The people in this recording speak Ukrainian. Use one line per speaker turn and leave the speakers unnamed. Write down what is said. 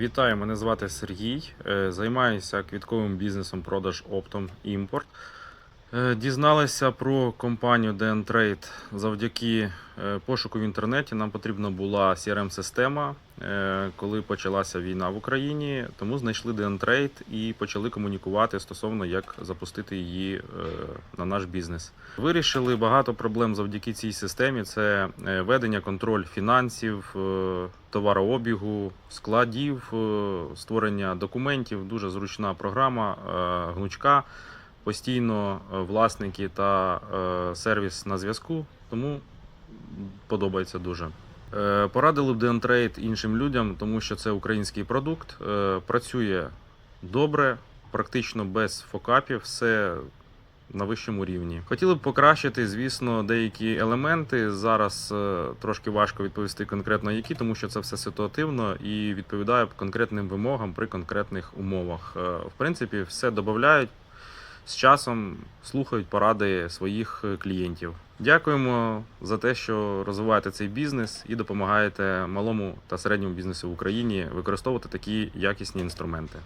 Вітаю, мене звати Сергій. Е, Займаюся квітковим бізнесом продаж оптом імпорт. Е, Дізналися про компанію DN Trade завдяки е, пошуку в інтернеті. Нам потрібна була CRM-система, е, коли почалася війна в Україні. Тому знайшли DN Trade і почали комунікувати стосовно як запустити її на наш бізнес. Вирішили багато проблем завдяки цій системі: це ведення контроль фінансів, товарообігу, складів, створення документів. Дуже зручна програма, гнучка. Постійно е, власники та е, сервіс на зв'язку, тому подобається дуже. Е, Порадили б DN іншим людям, тому що це український продукт, працює добре, практично без фокапів, все на вищому рівні. Хотіли б покращити, звісно, деякі елементи. Зараз трошки важко відповісти конкретно які, тому що це все ситуативно і відповідає конкретним вимогам при конкретних умовах. В принципі, все додають. З часом слухають поради своїх е, клієнтів. Дякуємо за те, що розвиваєте цей бізнес і допомагаєте малому та середньому бізнесу в Україні використовувати такі якісні інструменти.